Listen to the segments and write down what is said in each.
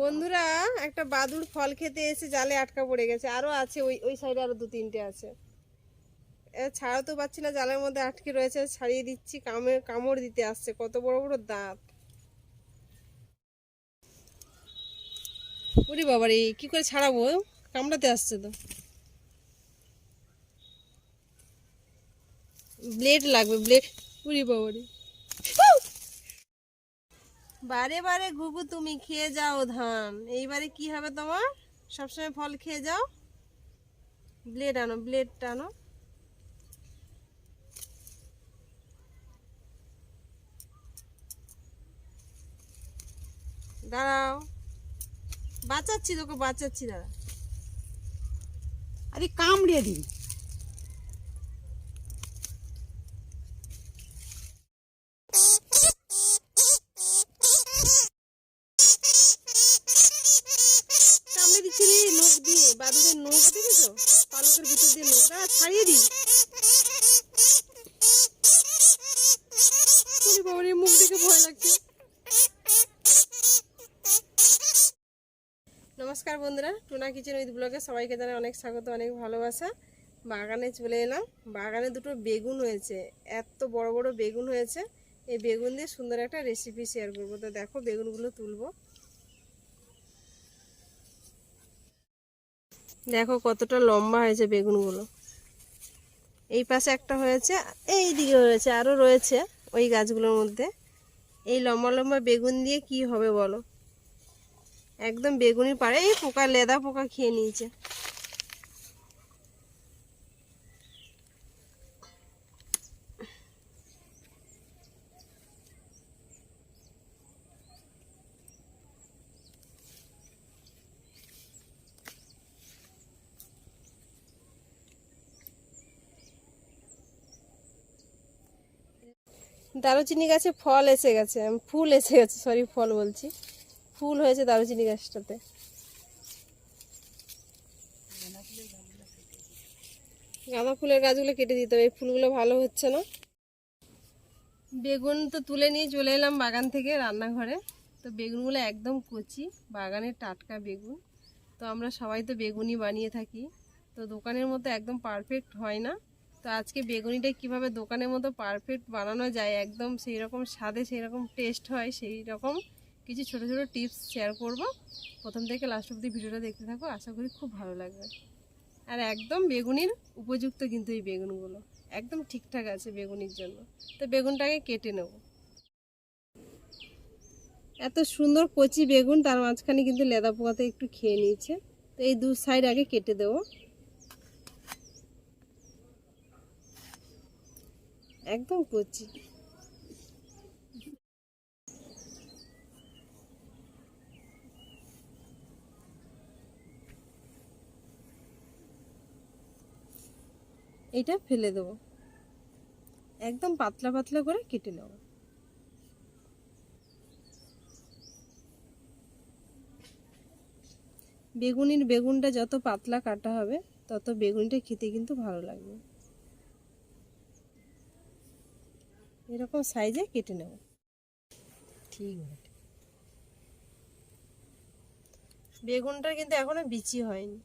বন্ধুরা, একটা বাদুর ফল খেতে এসে জালে আটকা পড়ে গেছে। আরও আছে, ওই ওই সাইডে আরও দু তিনটে আছে। ছাড়াতে পারছি না, জালের মধ্যে আটকে রয়েছে, ছাড়িয়ে দিচ্ছি কামড় কামড় দিতে আসছে, কত বড় বড় দাঁত। ওরে বাবারে, কি করে ছাড়াবো? কামড়াতে আসছে তো। ব্লেড লাগবে, ব্লেড। উরি বাবারে। বারে বারে ঘুঘু তুমি খেয়ে যাও ধান এইবারে কি হবে তোমার? সবসময় ফল খেয়ে যাও। ব্লেড আনো ব্লেড টানো দাঁড়াও। বাঁচাচ্ছি তোকে, বাঁচাচ্ছি দাঁড়া। আরে কামড়িয়ে দিন কামড়ে দিচ্ছি রে নখ দিয়ে বাদুরের নখ দেখেছ পালকের ভিতর দিয়ে নখ দাঁড়া ছাড়িয়ে দিই ওরে বাবা রে, মুখ দেখে ভয় লাগছে নমস্কার বন্ধুরা, টুনা কিচেন উইথ ব্লগে সবাইকে জানাই অনেক স্বাগত, অনেক ভালোবাসা। বাগানে চলে এলাম। বাগানে দুটো বেগুন হয়েছে, এত বড় বড় বেগুন হয়েছে। এই বেগুন দিয়ে সুন্দর একটা রেসিপি শেয়ার করব। তো দেখো বেগুনগুলো তুলবো। দেখো কতটা লম্বা হয়েছে বেগুনগুলো। এই পাশে একটা হয়েছে, এই দিকে হয়েছে আরও রয়েছে ওই গাছগুলোর মধ্যে। এই লম্বা লম্বা বেগুন দিয়ে কি হবে বলো? একদম বেগুনি পাড়ে, এই পোকা, লেদা পোকা খেয়ে নিয়েছে। দারুচিনি গাছে ফল এসে গেছে, ফুল এসে গেছে সরি ফল বলছি। ফুল হয়েছে দারুচিনি গাছটাতে। গাঁদা ফুলের গাছগুলো কেটে দিতে হবে, এই ফুলগুলো ভালো হচ্ছে না। বেগুন তো তুলে নিয়ে চলে এলাম বাগান থেকে রান্নাঘরে। তো বেগুনগুলো একদম কচি, বাগানের টাটকা বেগুন। তো আমরা সবাই তো বেগুনি বানিয়ে থাকি। তো দোকানের মতো একদম পারফেক্ট হয় না। তো আজকে বেগুনিটা কীভাবে দোকানের মতো পারফেক্ট বানানো যায়, একদম সেই রকম স্বাদে সেই রকম টেস্ট হয় সেই রকম কিছু ছোট ছোট টিপস শেয়ার করব, প্রথম থেকে লাস্ট অব্দি ভিডিওটা দেখতে থাকো, আশা করি খুব ভালো লাগবে। আর একদম বেগুনির উপযুক্ত কিন্তু এই বেগুনগুলো, একদম ঠিকঠাক আছে বেগুনির জন্য। তো বেগুনটাকে কেটে নেব। এত সুন্দর কচি বেগুন, তার মাঝখানে কিন্তু লেদা পোকাতে একটু খেয়ে নিয়েছে তো এই দু সাইড আগে কেটে দেবো। একদম কচি। এটা ফেলে দেবো। একদম পাতলা পাতলা করে কেটে নেব। বেগুনির বেগুনটা যত পাতলা কাটা হবে তত বেগুনিটা খেতে কিন্তু ভালো লাগবে। এরকম সাইজে কেটে নেব। ঠিক আছে। বেগুনটা কিন্তু এখনও বিচি হয়নি।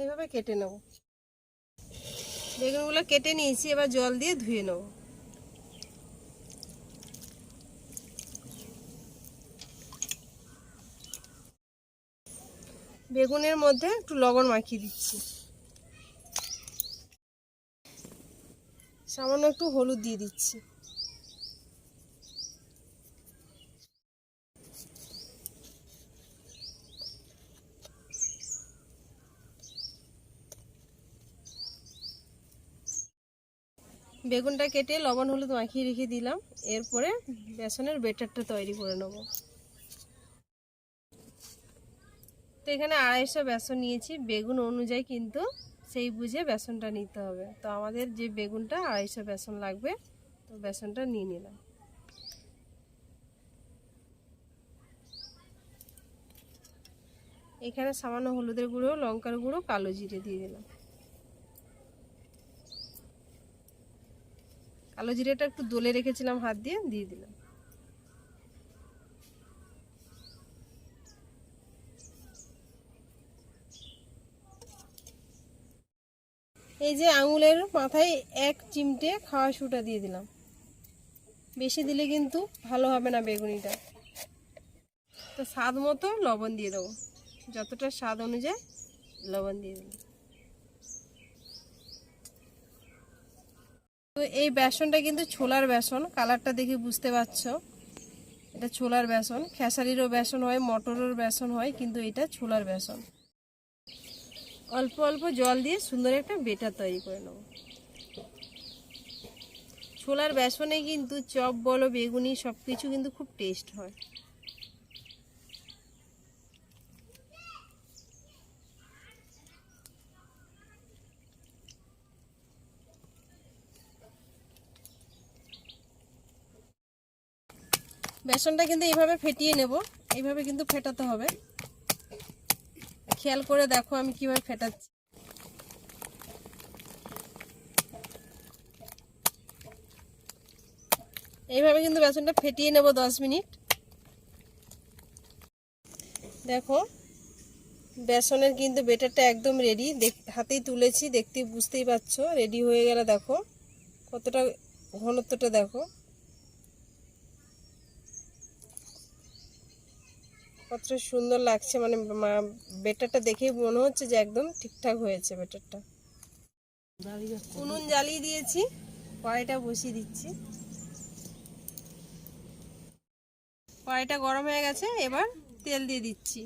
এইভাবে কেটে নেব। বেগুনগুলো কেটে নিয়েছি, এবার জল দিয়ে ধুয়ে নেব। বেগুনের মধ্যে একটু লবণ মাখিয়ে দিচ্ছি। সামান্য একটু হলুদ দিয়ে দিচ্ছি। বেগুনটা কেটে লবণ, হলুদ মাখিয়ে রেখে দিলাম। এরপরে বেসনের বেটারটা তৈরি করে নেব। তো এখানে আড়াইশো বেসন নিয়েছি। বেগুন অনুযায়ী কিন্তু সেই বুঝে বেসনটা নিতে হবে। তো আমাদের যে বেগুনটা, আড়াইশো বেসন লাগবে, তো বেসনটা নিয়ে নিলাম। এখানে সামান্য হলুদের গুঁড়ো, লঙ্কার গুঁড়ো, কালো জিরে দিয়ে দিলাম। কালো জিরেটা একটু দোলে রেখেছিলাম, হাত দিয়ে দিয়ে দিলাম। এই যে আঙুলের মাথায় এক চিমটে খাওয়া সুটা দিয়ে দিলাম। বেশি দিলে কিন্তু ভালো হবে না বেগুনিটা। তো স্বাদ মতো লবণ দিয়ে দেবো। যতটা স্বাদ অনুযায়ী লবণ দিয়ে দেবো এই বেসনটা কিন্তু ছোলার বেসন, কালারটা দেখে বুঝতে পারছ। এটা ছোলার বেসন, খেসারিরও বেসন হয় মটরের বেসন হয়, কিন্তু এটা ছোলার বেসন। অল্প অল্প জল দিয়ে সুন্দর একটা বেটার তৈরি করে নেব। ছোলার বেসনে কিন্তু চপ, বলো, বেগুনি সব কিছু কিন্তু খুব টেস্ট হয়। বেসনটা কিন্তু এইভাবে ফেটিয়ে নেব। এইভাবে কিন্তু ফেটাতে হবে। খেয়াল করে দেখো আমি কীভাবে ফেটাচ্ছি। এইভাবে কিন্তু বেসনটা ফেটিয়ে নেব দশ মিনিট। দেখো, বেসনের কিন্তু বেটারটা একদম রেডি হাতেই তুলেছি, দেখতে বুঝতেই পারছ রেডি হয়ে গেলে দেখো, কতটা ঘনত্বটা দেখো। কতটা সুন্দর লাগছে মানে বেটারটা দেখেই মনে হচ্ছে যে একদম ঠিকঠাক হয়েছে বেটারটা। উনুন জ্বালিয়ে দিয়েছি, কড়াইটা বসিয়ে দিচ্ছি। কড়াইটা গরম হয়ে গেছে, এবার তেল দিয়ে দিচ্ছি।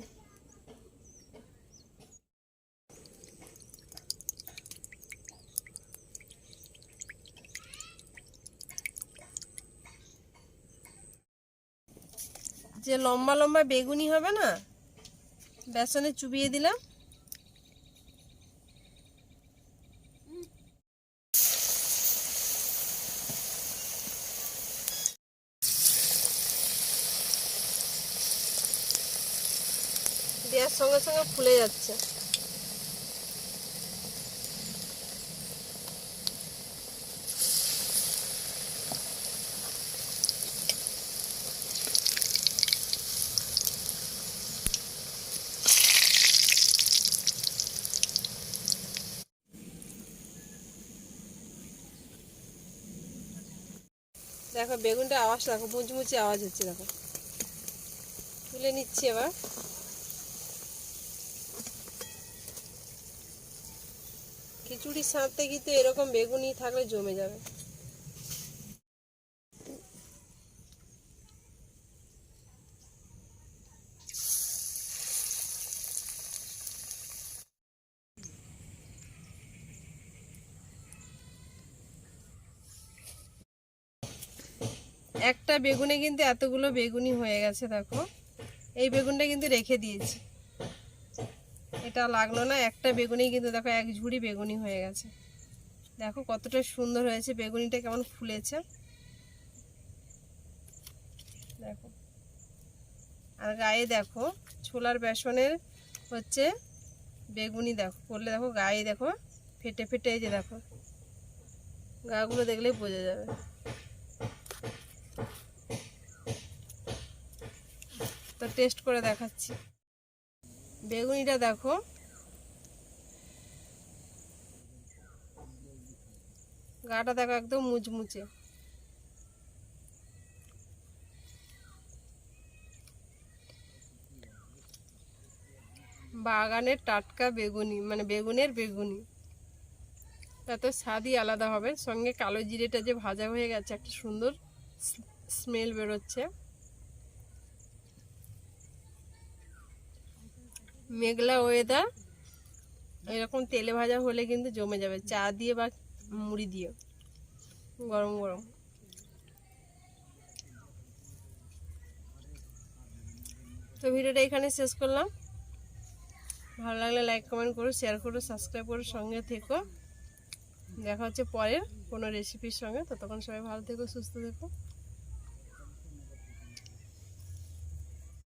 যে লম্বা লম্বা বেগুনি হবে না বেসনে চুবিয়ে দিলাম। দেওয়ার সঙ্গে সঙ্গে ফুলে যাচ্ছে। দেখো, বেগুনটা আওয়াজ, দেখো, মুচমুচি আওয়াজ হচ্ছে, দেখো। তুলে নিচ্ছি আবার খিচুড়ি সাঁতে কিন্তু এরকম বেগুনই থাকলে জমে যাবে। একটা বেগুনে কিন্তু এতগুলো বেগুনি হয়ে গেছে, দেখো। এই বেগুনটা কিন্তু রেখে দিয়েছি। এটা লাগল না, একটা বেগুনি কিন্তু দেখো, এক ঝুড়ি বেগুনি হয়ে গেছে। দেখো কতটা সুন্দর হয়েছে, বেগুনিটা কেমন ফুলেছে। দেখো। আর গায়ে দেখো, ছোলার বেসনের হচ্ছে বেগুনি দেখো করলে দেখো গায়ে দেখো, ফেটে ফেটে এই যে দেখো। গাগুলো দেখলেই বোঝা যাবে। তো টেস্ট করে দেখাচ্ছি। বেগুনিটা দেখো। গাটা দেখো একদম মুচমুচে। বাগানের টাটকা বেগুনি মানে বেগুনের বেগুনি। তাতে স্বাদই আলাদা হবে। সঙ্গে কালো জিরেটা যে ভাজা হয়ে গেছে, একটা সুন্দর স্মেল বেরোচ্ছে। মেঘলা ওয়েদার এরকম তেলে ভাজা হলে কিন্তু জমে যাবে। চা দিয়ে বা মুড়ি দিয়ে। গরম গরম। তো ভিডিওটা এখানে শেষ করলাম। ভালো লাগলে লাইক কমেন্ট করো শেয়ার করো সাবস্ক্রাইব করো, সঙ্গে থেকো। দেখা হচ্ছে পরের কোনো রেসিপির সঙ্গে। ততক্ষণ সবাই ভালো থেকো, সুস্থ থেকো।